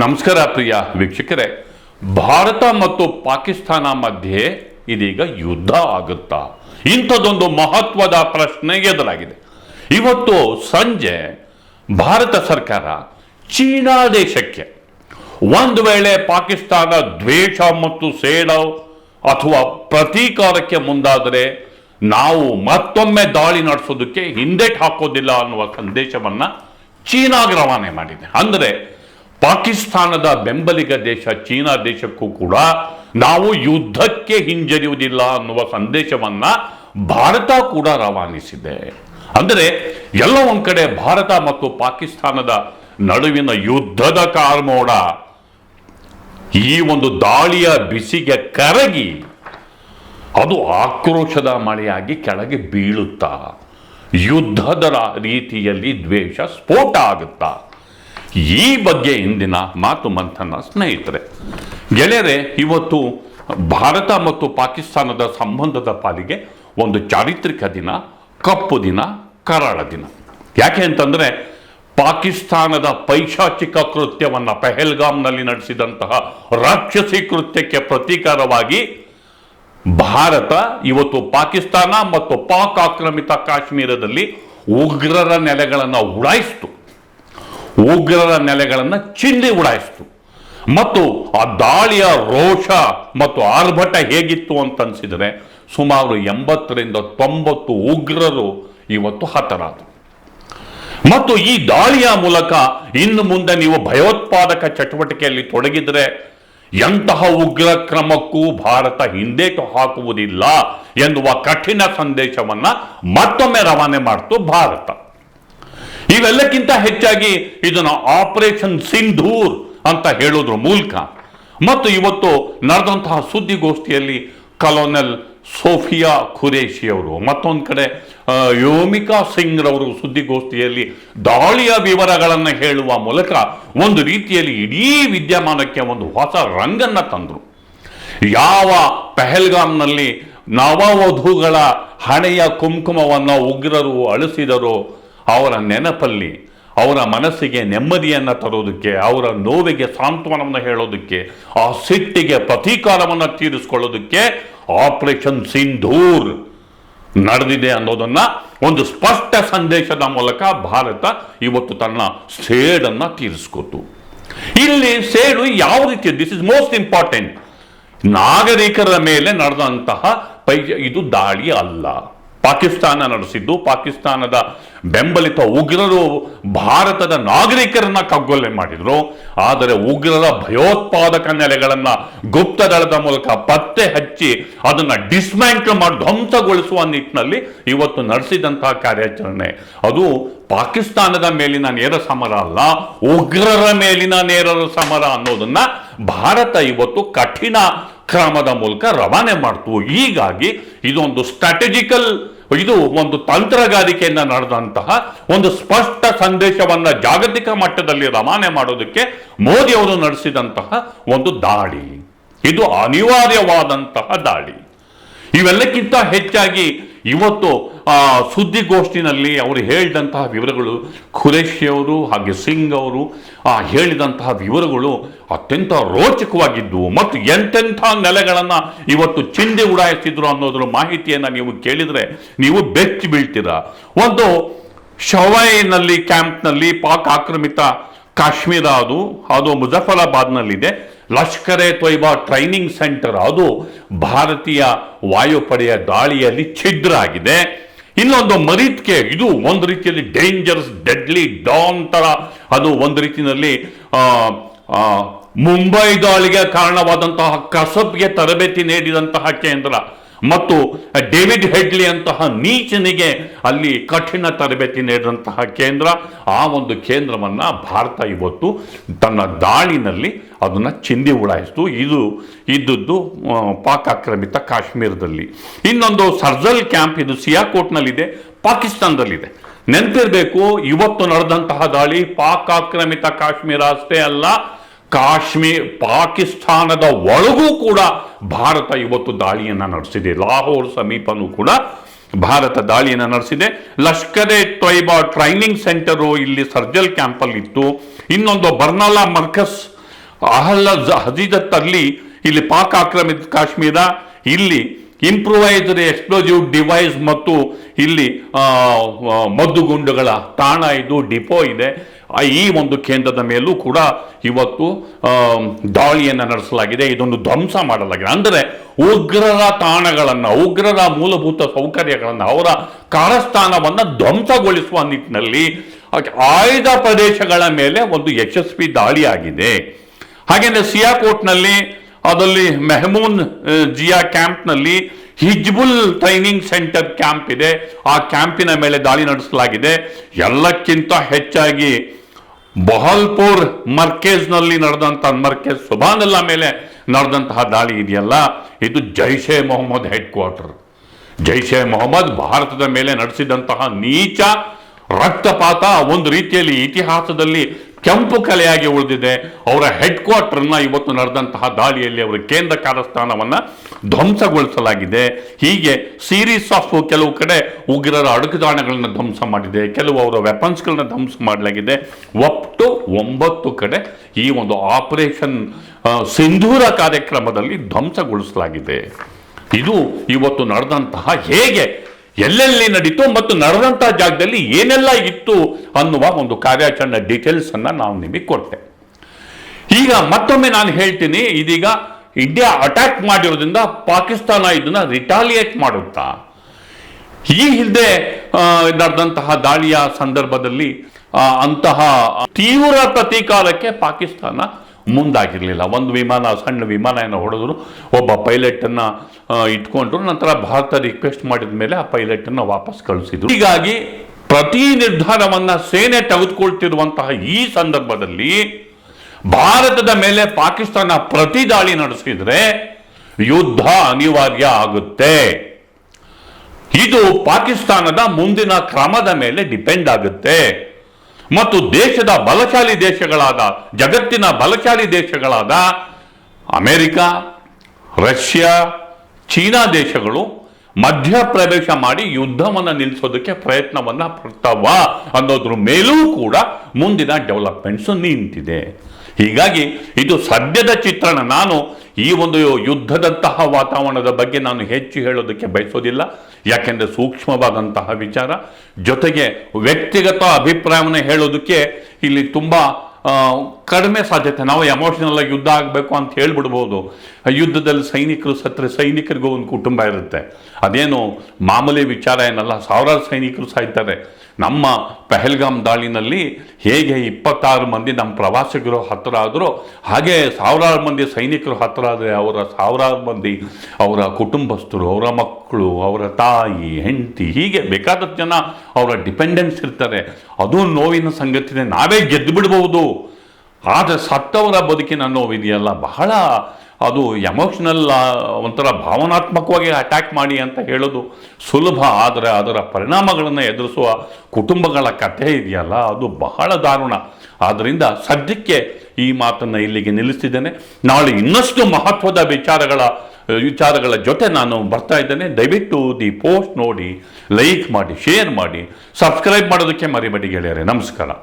ನಮಸ್ಕಾರ ಪ್ರಿಯ ವೀಕ್ಷಕರೇ. ಭಾರತ ಮತ್ತು ಪಾಕಿಸ್ತಾನ ಮಧ್ಯೆ ಇದೀಗ ಯುದ್ಧ ಆಗುತ್ತಾ? ಇಂಥದ್ದೊಂದು ಮಹತ್ವದ ಪ್ರಶ್ನೆ ಎದುರಾಗಿದೆ. ಇವತ್ತು ಸಂಜೆ ಭಾರತ ಸರ್ಕಾರ ಚೀನಾ ದೇಶಕ್ಕೆ ಒಂದು ವೇಳೆ ಪಾಕಿಸ್ತಾನ ದ್ವೇಷ ಮತ್ತು ಸೇಡ ಅಥವಾ ಪ್ರತೀಕಾರಕ್ಕೆ ಮುಂದಾದರೆ ನಾವು ಮತ್ತೊಮ್ಮೆ ದಾಳಿ ನಡೆಸೋದಕ್ಕೆ ಹಿಂದೆಟ್ ಹಾಕೋದಿಲ್ಲ ಅನ್ನುವ ಸಂದೇಶವನ್ನ ಚೀನಾಗೆ ರವಾನೆ ಮಾಡಿದೆ. ಅಂದರೆ ಪಾಕಿಸ್ತಾನದ ಬೆಂಬಲಿಗ ದೇಶ ಚೀನಾ ದೇಶಕ್ಕೂ ಕೂಡ ನಾವು ಯುದ್ಧಕ್ಕೆ ಹಿಂಜರಿಯುವುದಿಲ್ಲ ಅನ್ನುವ ಸಂದೇಶವನ್ನ ಭಾರತ ಕೂಡ ರವಾನಿಸಿದೆ. ಅಂದರೆ ಎಲ್ಲ ಒಂದು ಕಡೆ ಭಾರತ ಮತ್ತು ಪಾಕಿಸ್ತಾನದ ನಡುವಿನ ಯುದ್ಧದ ಕಾರ್ಮೋಡ ಈ ಒಂದು ದಾಳಿಯ ಬಿಸಿಗೆ ಕರಗಿ ಅದು ಆಕ್ರೋಶದ ಮಳೆಯಾಗಿ ಕೆಳಗೆ ಬೀಳುತ್ತಾ ಯುದ್ಧದ ರೀತಿಯಲ್ಲಿ ದ್ವೇಷ ಸ್ಫೋಟ ಆಗುತ್ತಾ. ಈ ಬಗ್ಗೆ ಇಂದಿನ ಮಾತು ಮಂಥನ ಸ್ನೇಹಿತರೆ. ಗೆಳೆಯರೆ, ಇವತ್ತು ಭಾರತ ಮತ್ತು ಪಾಕಿಸ್ತಾನದ ಸಂಬಂಧದ ಪಾಲಿಗೆ ಒಂದು ಚಾರಿತ್ರಿಕ ದಿನ, ಕಪ್ಪು ದಿನ, ಕರಾಳ ದಿನ. ಯಾಕೆ ಅಂತಂದರೆ, ಪಾಕಿಸ್ತಾನದ ಪೈಶಾಚಿಕ ಕೃತ್ಯವನ್ನು ಪೆಹಲ್ಗಾಮ್ನಲ್ಲಿ ನಡೆಸಿದಂತಹ ರಾಕ್ಷಸಿ ಕೃತ್ಯಕ್ಕೆ ಪ್ರತೀಕಾರವಾಗಿ ಭಾರತ ಇವತ್ತು ಪಾಕಿಸ್ತಾನ ಮತ್ತು ಪಾಕ್ ಆಕ್ರಮಿತ ಕಾಶ್ಮೀರದಲ್ಲಿ ಉಗ್ರರ ನೆಲೆಗಳನ್ನು ಉಡಾಯಿಸಿತು. ಉಗ್ರರ ನೆಲೆಗಳನ್ನು ಚಿಂದಿ ಉಡಾಯಿಸ್ತು. ಮತ್ತು ಆ ದಾಳಿಯ ರೋಷ ಮತ್ತು ಆರ್ಭಟ ಹೇಗಿತ್ತು ಅಂತ ಅನಿಸಿದರೆ ಸುಮಾರು ಎಂಬತ್ತರಿಂದ ತೊಂಬತ್ತು ಉಗ್ರರು ಇವತ್ತು ಹತರಾದರು. ಮತ್ತು ಈ ದಾಳಿಯ ಮೂಲಕ ಇನ್ನು ಮುಂದೆ ನೀವು ಭಯೋತ್ಪಾದಕ ಚಟುವಟಿಕೆಯಲ್ಲಿ ತೊಡಗಿದರೆ ಎಂತಹ ಉಗ್ರ ಕ್ರಮಕ್ಕೂ ಭಾರತ ಹಿಂದೇಟು ಹಾಕುವುದಿಲ್ಲ ಎನ್ನುವ ಕಠಿಣ ಸಂದೇಶವನ್ನ ಮತ್ತೊಮ್ಮೆ ರವಾನೆ ಮಾಡ್ತು ಭಾರತ. ಇವೆಲ್ಲಕ್ಕಿಂತ ಹೆಚ್ಚಾಗಿ ಇದನ್ನು ಆಪರೇಷನ್ ಸಿಂಧೂರ್ ಅಂತ ಹೇಳೋದ್ರ ಮೂಲಕ. ಮತ್ತು ಇವತ್ತು ನಡೆದಂತಹ ಸುದ್ದಿಗೋಷ್ಠಿಯಲ್ಲಿ ಕಲೋನಲ್ ಸೋಫಿಯಾ ಖುರೇಶಿ ಅವರು, ಮತ್ತೊಂದು ಕಡೆ ಯೋಮಿಕಾ ಸಿಂಗ್ ರವರು ಸುದ್ದಿಗೋಷ್ಠಿಯಲ್ಲಿ ದಾಳಿಯ ವಿವರಗಳನ್ನು ಹೇಳುವ ಮೂಲಕ ಒಂದು ರೀತಿಯಲ್ಲಿ ಇಡೀ ವಿದ್ಯಮಾನಕ್ಕೆ ಒಂದು ಹೊಸ ರಂಗನ್ನು ತಂದರು. ಯಾವ ಪೆಹಲ್ಗಾಮ್ನಲ್ಲಿ ನವವಧುಗಳ ಹಣೆಯ ಕುಂಕುಮವನ್ನು ಉಗ್ರರು ಅಳಿಸಿದರೋ ಅವರ ನೆನಪಲ್ಲಿ, ಅವರ ಮನಸ್ಸಿಗೆ ನೆಮ್ಮದಿಯನ್ನು ತರೋದಕ್ಕೆ, ಅವರ ನೋವಿಗೆ ಸಾಂತ್ವನವನ್ನು ಹೇಳೋದಕ್ಕೆ, ಆ ಸಿಟ್ಟಿಗೆ ಪ್ರತೀಕಾರವನ್ನು ತೀರಿಸ್ಕೊಳ್ಳೋದಕ್ಕೆ ಆಪರೇಷನ್ ಸಿಂಧೂರ್ ನಡೆದಿದೆ ಅನ್ನೋದನ್ನು ಒಂದು ಸ್ಪಷ್ಟ ಸಂದೇಶದ ಮೂಲಕ ಭಾರತ ಇವತ್ತು ತನ್ನ ಸೇಡನ್ನು ತೀರಿಸ್ಕೊತು. ಇಲ್ಲಿ ಸೇಡು ಯಾವ ರೀತಿ ದಿಸ್ ಇಸ್ ಮೋಸ್ಟ್ ಇಂಪಾರ್ಟೆಂಟ್ ನಾಗರಿಕರ ಮೇಲೆ ನಡೆದಂತಹ ಪೈ, ಇದು ದಾಳಿ ಅಲ್ಲ. ಪಾಕಿಸ್ತಾನ ನಡೆಸಿದ್ದು, ಪಾಕಿಸ್ತಾನದ ಬೆಂಬಲಿತ ಉಗ್ರರು ಭಾರತದ ನಾಗರಿಕರನ್ನ ಕಗ್ಗೊಲೆ ಮಾಡಿದ್ರು. ಆದರೆ ಉಗ್ರರ ಭಯೋತ್ಪಾದಕ ನೆಲೆಗಳನ್ನ ಗುಪ್ತದಳದ ಮೂಲಕ ಪತ್ತೆ ಹಚ್ಚಿ ಅದನ್ನ ಡಿಸ್ಮ್ಯಾಂಟಲ್ ಮಾಡಿ ಧ್ವಂಸಗೊಳಿಸುವ ನಿಟ್ಟಿನಲ್ಲಿ ಇವತ್ತು ನಡೆಸಿದಂತಹ ಕಾರ್ಯಾಚರಣೆ. ಅದು ಪಾಕಿಸ್ತಾನದ ಮೇಲಿನ ನೇರ ಸಮರ ಅಲ್ಲ, ಉಗ್ರರ ಮೇಲಿನ ನೇರ ಸಮರ ಅನ್ನೋದನ್ನ ಭಾರತ ಇವತ್ತು ಕಠಿಣ ಕ್ರಮದ ಮೂಲಕ ರವಾನೆ ಮಾಡ್ತು. ಹೀಗಾಗಿ ಇದೊಂದು ಸ್ಟ್ರಾಟಜಿಕಲ್ ಇದು ಒಂದು ತಂತ್ರಗಾರಿಕೆಯಿಂದ ನಡೆದಂತಹ ಒಂದು ಸ್ಪಷ್ಟ ಸಂದೇಶವನ್ನ ಜಾಗತಿಕ ಮಟ್ಟದಲ್ಲಿ ರವಾನೆ ಮಾಡೋದಕ್ಕೆ ಮೋದಿ ಅವರು ನಡೆಸಿದಂತಹ ಒಂದು ದಾಳಿ. ಇದು ಅನಿವಾರ್ಯವಾದಂತಹ ದಾಳಿ. ಇವೆಲ್ಲಕ್ಕಿಂತ ಹೆಚ್ಚಾಗಿ ಇವತ್ತು ಆ ಸುದ್ದಿಗೋಷ್ಠಿನಲ್ಲಿ ಅವರು ಹೇಳಿದಂತಹ ವಿವರಗಳು ಖುರೇಶಿಯವರು ಹಾಗೆ ಸಿಂಗ್ ಅವರು, ಆ ಹೇಳಿದಂತಹ ವಿವರಗಳು ಅತ್ಯಂತ ರೋಚಕವಾಗಿದ್ದವು ಮತ್ತು ಎಂತೆಂಥ ನೆಲೆಗಳನ್ನು ಇವತ್ತು ಚಿಂದಿ ಉಡಾಯಿಸಿದ್ರು ಅನ್ನೋದ್ರ ಮಾಹಿತಿಯನ್ನು ನೀವು ಕೇಳಿದರೆ ನೀವು ಬೆಚ್ಚಿ ಬೀಳ್ತೀರಾ. ಒಂದು ಶವೈನಲ್ಲಿ ಕ್ಯಾಂಪ್ನಲ್ಲಿ ಪಾಕ್ ಆಕ್ರಮಿತ ಕಾಶ್ಮೀರ ಅದು ಅದು ಮುಜಫರಾಬಾದ್ನಲ್ಲಿದೆ. Lashkar Toiba training centre. ಅದು ಭಾರತೀಯ ವಾಯುಪಡೆಯ ದಾಳಿಯಲ್ಲಿ ಛಿದ್ರ ಆಗಿದೆ ಇನ್ನೊಂದು ಮರೀತ್ಕೆ ಇದು ಒಂದು ರೀತಿಯಲ್ಲಿ ಡೇಂಜರಸ್ ಡೆಡ್ಲಿ ಡಾನ್ ತರ. ಅದು ಒಂದು ರೀತಿಯಲ್ಲಿ ಮುಂಬೈ ದಾಳಿಗೆ ಕಾರಣವಾದಂತಹ ಕಸಬ್ಗೆ ತರಬೇತಿ ನೀಡಿದಂತಹ ಕೇಂದ್ರ. ಮತ್ತು ಡೇವಿಡ್ ಹೆಡ್ಲಿ ಅಂತಹ ನೀಚನಿಗೆ ಅಲ್ಲಿ ಕಠಿಣ ತರಬೇತಿ ನೀಡಿದಂತಹ ಕೇಂದ್ರ, ಆ ಒಂದು ಕೇಂದ್ರವನ್ನ ಭಾರತ ಇವತ್ತು ತನ್ನ ದಾಳಿನಲ್ಲಿ ಅದನ್ನ ಚಿಂದಿ ಉಡಾಯಿಸ್ತು. ಇದು ಇದ್ದದ್ದು ಪಾಕ್ ಆಕ್ರಮಿತ ಕಾಶ್ಮೀರದಲ್ಲಿ. ಇನ್ನೊಂದು ಸರ್ಜಲ್ ಕ್ಯಾಂಪ್ ಇದು ಸಿಯಾಕೋಟ್ನಲ್ಲಿದೆ, ಪಾಕಿಸ್ತಾನದಲ್ಲಿದೆ. ನೆನಪಿರ್ಬೇಕು, ಇವತ್ತು ನಡೆದಂತಹ ದಾಳಿ ಪಾಕ್ ಆಕ್ರಮಿತ ಕಾಶ್ಮೀರ ಅಷ್ಟೇ ಅಲ್ಲ ಕಾಶ್ಮೀರ್ ಪಾಕಿಸ್ತಾನದ ಒಳಗೂ ಕೂಡ ಭಾರತ ಇವತ್ತು ದಾಳಿಯನ್ನು ನಡೆಸಿದೆ. ಲಾಹೋರ್ ಸಮೀಪನೂ ಕೂಡ ಭಾರತ ದಾಳಿಯನ್ನು ನಡೆಸಿದೆ. ಲಷ್ಕರ್ ತೊಯ್ಬಾ ಟ್ರೈನಿಂಗ್ ಸೆಂಟರು ಇಲ್ಲಿ ಸರ್ಜಲ್ ಕ್ಯಾಂಪಲ್ಲಿ ಇತ್ತು ಇನ್ನೊಂದು ಬರ್ನಾಲಾ ಮರ್ಕಸ್ ಅಹಲ್ಲ ಹಜೀದತ್ ಅಲ್ಲಿ ಇಲ್ಲಿ ಪಾಕ್ ಆಕ್ರಮಿತ ಕಾಶ್ಮೀರ, ಇಲ್ಲಿ ಇಂಪ್ರೂವೈಸ್ಡ್ ಎಕ್ಸ್ಪ್ಲೋಸಿವ್ ಡಿವೈಸ್ ಮತ್ತು ಇಲ್ಲಿ ಮದ್ದುಗುಂಡುಗಳ ತಾಣ ಇದು, ಡಿಪೋ ಇದೆ. ಈ ಒಂದು ಕೇಂದ್ರದ ಮೇಲೂ ಕೂಡ ಇವತ್ತು ದಾಳಿಯನ್ನು ನಡೆಸಲಾಗಿದೆ. ಇದೊಂದು ಧ್ವಂಸ ಮಾಡಲಾಗಿದೆ. ಅಂದರೆ ಉಗ್ರರ ತಾಣಗಳನ್ನು, ಉಗ್ರರ ಮೂಲಭೂತ ಸೌಕರ್ಯಗಳನ್ನು, ಅವರ ಕಾರಸ್ಥಾನವನ್ನು ಧ್ವಂಸಗೊಳಿಸುವ ನಿಟ್ಟಿನಲ್ಲಿ ಆಯ್ದ ಪ್ರದೇಶಗಳ ಮೇಲೆ ಒಂದು ಯಶಸ್ವಿ ದಾಳಿಯಾಗಿದೆ ಹಾಗೆಯೇ ಸಿಯಾಕೋಟ್ನಲ್ಲಿ, ಅದರಲ್ಲಿ ಮೆಹಮೂನ್ ಜಿಯಾ ಕ್ಯಾಂಪ್ನಲ್ಲಿ ಹಿಜ್ಬುಲ್ ಟ್ರೈನಿಂಗ್ ಸೆಂಟರ್ ಕ್ಯಾಂಪ್ ಇದೆ. ಆ ಕ್ಯಾಂಪಿನ ಮೇಲೆ ದಾಳಿ ನಡೆಸಲಾಗಿದೆ. ಎಲ್ಲಕ್ಕಿಂತ ಹೆಚ್ಚಾಗಿ ಬಹಲ್ಪುರ್ ಮರ್ಕೇಜ್ನಲ್ಲಿ ನಡೆದಂಥ ಮರ್ಕೇಜ್ ಸುಬಾನಲ್ಲ ಮೇಲೆ ನಡೆದಂತಹ ದಾಳಿ ಇದೆಯಲ್ಲ? ಇದು ಜೈಷೆ ಮೊಹಮ್ಮದ್ ಹೆಡ್ ಕ್ವಾರ್ಟರ್ ಜೈಷೆ ಮೊಹಮ್ಮದ್ ಭಾರತದ ಮೇಲೆ ನಡೆಸಿದಂತಹ ನೀಚ ರಕ್ತಪಾತ ಒಂದು ರೀತಿಯಲ್ಲಿ ಇತಿಹಾಸದಲ್ಲಿ ಕೆಂಪು ಕಲೆಯಾಗಿ ಉಳಿದಿದೆ. ಅವರ ಹೆಡ್ ಕ್ವಾರ್ಟರ್ನ ಇವತ್ತು ನಡೆದಂತಹ ದಾಳಿಯಲ್ಲಿ ಅವರ ಕೇಂದ್ರ ಕಾರ್ಯಸ್ಥಾನವನ್ನು ಧ್ವಂಸಗೊಳಿಸಲಾಗಿದೆ. ಹೀಗೆ ಸೀರೀಸ್ ಆಫ್ ಕೆಲವು ಕಡೆ ಉಗ್ರರ ಅಡುಗುದಾಣಗಳನ್ನು ಧ್ವಂಸ ಮಾಡಿದೆ. ಕೆಲವು ಅವರ ವೆಪನ್ಸ್ಗಳನ್ನ ಧ್ವಂಸ ಮಾಡಲಾಗಿದೆ. ಒಟ್ಟು ಒಂಬತ್ತು ಕಡೆ ಈ ಒಂದು ಆಪರೇಷನ್ ಸಿಂಧೂರ ಕಾರ್ಯಕ್ರಮದಲ್ಲಿ ಧ್ವಂಸಗೊಳಿಸಲಾಗಿದೆ. ಇದು ಇವತ್ತು ನಡೆದಂತಹ ಹೇಗೆ ಎಲ್ಲೆಲ್ಲಿ ನಡೀತು ಮತ್ತು ನಡೆದಂಥ ಜಾಗದಲ್ಲಿ ಏನೆಲ್ಲ ಇತ್ತು ಅನ್ನುವ ಒಂದು ಕಾರ್ಯಾಚರಣೆ ಡೀಟೇಲ್ಸ್ ಅನ್ನ ನಾವು ನಿಮಗೆ ಕೊಟ್ಟೆ ಈಗ ಮತ್ತೊಮ್ಮೆ ನಾನು ಹೇಳ್ತೀನಿ, ಇದೀಗ ಇಂಡಿಯಾ ಅಟ್ಯಾಕ್ ಮಾಡಿರೋದ್ರಿಂದ ಪಾಕಿಸ್ತಾನ ಇದನ್ನ ರಿಟಾಲಿಯೇಟ್ ಮಾಡುತ್ತಾ? ಈ ಹಿಂದೆ ನಡೆದಂತಹ ದಾಳಿಯ ಸಂದರ್ಭದಲ್ಲಿ ಅಂತಹ ತೀವ್ರ ಪ್ರತೀಕಾರಕ್ಕೆ ಪಾಕಿಸ್ತಾನ ಮುಂದಾಗಿರಲಿಲ್ಲ. ಒಂದು ವಿಮಾನ, ಸಣ್ಣ ವಿಮಾನ ಏನೋ ಹೊಡೆದ್ರು ಒಬ್ಬ ಪೈಲಟನ್ನು ಇಟ್ಕೊಂಡ್ರು. ನಂತರ ಭಾರತ ರಿಕ್ವೆಸ್ಟ್ ಮಾಡಿದ ಮೇಲೆ ಆ ಪೈಲಟನ್ನು ವಾಪಸ್ ಕಳಿಸಿದ್ರು. ಹೀಗಾಗಿ ಪ್ರತಿ ನಿರ್ಧಾರವನ್ನು ಸೇನೆ ತೆಗೆದುಕೊಳ್ತಿರುವಂತಹ ಈ ಸಂದರ್ಭದಲ್ಲಿ ಭಾರತದ ಮೇಲೆ ಪಾಕಿಸ್ತಾನ ಪ್ರತಿ ದಾಳಿ ನಡೆಸಿದ್ರೆ ಯುದ್ಧ ಅನಿವಾರ್ಯ ಆಗುತ್ತೆ. ಇದು ಪಾಕಿಸ್ತಾನದ ಮುಂದಿನ ಕ್ರಮದ ಮೇಲೆ ಡಿಪೆಂಡ್ ಆಗುತ್ತೆ. ಮತ್ತು ದೇಶದ ಬಲಶಾಲಿ ದೇಶಗಳಾದ, ಜಗತ್ತಿನ ಬಲಶಾಲಿ ದೇಶಗಳಾದ ಅಮೆರಿಕ, ರಷ್ಯಾ, ಚೀನಾ ದೇಶಗಳು ಮಧ್ಯಪ್ರವೇಶ ಮಾಡಿ ಯುದ್ಧವನ್ನು ನಿಲ್ಲಿಸೋದಕ್ಕೆ ಪ್ರಯತ್ನವನ್ನು ಪಡ್ತಾವ ಅನ್ನೋದ್ರ ಮೇಲೂ ಕೂಡ ಮುಂದಿನ ಡೆವಲಪ್ಮೆಂಟ್ಸ್ ನಿಂತಿದೆ. ಹೀಗಾಗಿ ಇದು ಸದ್ಯದ ಚಿತ್ರಣ. ನಾನು ಈ ಒಂದು ಯುದ್ಧದಂತಹ ವಾತಾವರಣದ ಬಗ್ಗೆ ನಾನು ಹೆಚ್ಚು ಹೇಳೋದಕ್ಕೆ ಬಯಸೋದಿಲ್ಲ. ಯಾಕೆಂದರೆ ಸೂಕ್ಷ್ಮವಾದಂತಹ ವಿಚಾರ. ಜೊತೆಗೆ ವ್ಯಕ್ತಿಗತ ಅಭಿಪ್ರಾಯವನ್ನು ಹೇಳೋದಕ್ಕೆ ಇಲ್ಲಿ ತುಂಬ ಕಡಿಮೆ ಸಾಧ್ಯತೆ. ನಾವು ಎಮೋಷನಲ್ ಆಗಿ ಯುದ್ಧ ಆಗಬೇಕು ಅಂತ ಹೇಳ್ಬಿಡ್ಬೋದು. ಯುದ್ಧದಲ್ಲಿ ಸೈನಿಕರು ಸತ್ರ ಸೈನಿಕರಿಗೂ ಒಂದು ಕುಟುಂಬ ಇರುತ್ತೆ. ಅದೇನು ಮಾಮೂಲಿ ವಿಚಾರ ಏನಲ್ಲ. ಸಾವಿರಾರು ಸೈನಿಕರು ಸಾಯ್ತಾರೆ. ನಮ್ಮ ಪಹಲ್ಗಾಮ್ ದಾಳಿನಲ್ಲಿ ಹೇಗೆ ಇಪ್ಪತ್ತಾರು ಮಂದಿ ನಮ್ಮ ಪ್ರವಾಸಿಗರು ಹತ್ತಿರ ಆದರೂ ಹಾಗೆ ಸಾವಿರಾರು ಮಂದಿ ಸೈನಿಕರು ಹತ್ತಿರ ಆದರೆ ಅವರ ಸಾವಿರಾರು ಮಂದಿ ಅವರ ಕುಟುಂಬಸ್ಥರು, ಅವರ ಮಕ್ಕಳು, ಅವರ ತಾಯಿ, ಹೆಂಡತಿ, ಹೀಗೆ ಬೇಕಾದಷ್ಟು ಜನ ಅವರ ಡಿಪೆಂಡೆನ್ಸ್ ಇರ್ತಾರೆ. ಅದು ನೋವಿನ ಸಂಗತಿನೇ ನಾವೇ ಗೆದ್ದು ಬಿಡ್ಬೋದು ಆದರೆ ಸತ್ತವರ ಬದುಕಿನ ನೋವಿದೆಯಲ್ಲ ಬಹಳ ಅದು ಎಮೋಷನಲ್ ಒಂಥರ ಭಾವನಾತ್ಮಕವಾಗಿ ಅಟ್ಯಾಕ್ ಮಾಡಿ ಅಂತ ಹೇಳೋದು ಸುಲಭ, ಆದರೆ ಅದರ ಪರಿಣಾಮಗಳನ್ನು ಎದುರಿಸುವ ಕುಟುಂಬಗಳ ಕಥೆ ಇದೆಯಲ್ಲ, ಅದು ಬಹಳ ದಾರುಣ. ಆದ್ದರಿಂದ ಸದ್ಯಕ್ಕೆ ಈ ಮಾತನ್ನು ಇಲ್ಲಿಗೆ ನಿಲ್ಲಿಸ್ತಿದ್ದೇನೆ. ನಾಳೆ ಇನ್ನಷ್ಟು ಮಹತ್ವದ ವಿಚಾರಗಳ ವಿಚಾರಗಳ ಜೊತೆ ನಾನು ಬರ್ತಾ ಇದ್ದೇನೆ. ದಯವಿಟ್ಟು ದಿ ಪೋಸ್ಟ್ ನೋಡಿ, ಲೈಕ್ ಮಾಡಿ, ಶೇರ್ ಮಾಡಿ ಸಬ್ಸ್ಕ್ರೈಬ್ ಮಾಡೋದಕ್ಕೆ ಮರಿಬೇಡಿ ಗೆಳೆಯರೆ. ನಮಸ್ಕಾರ.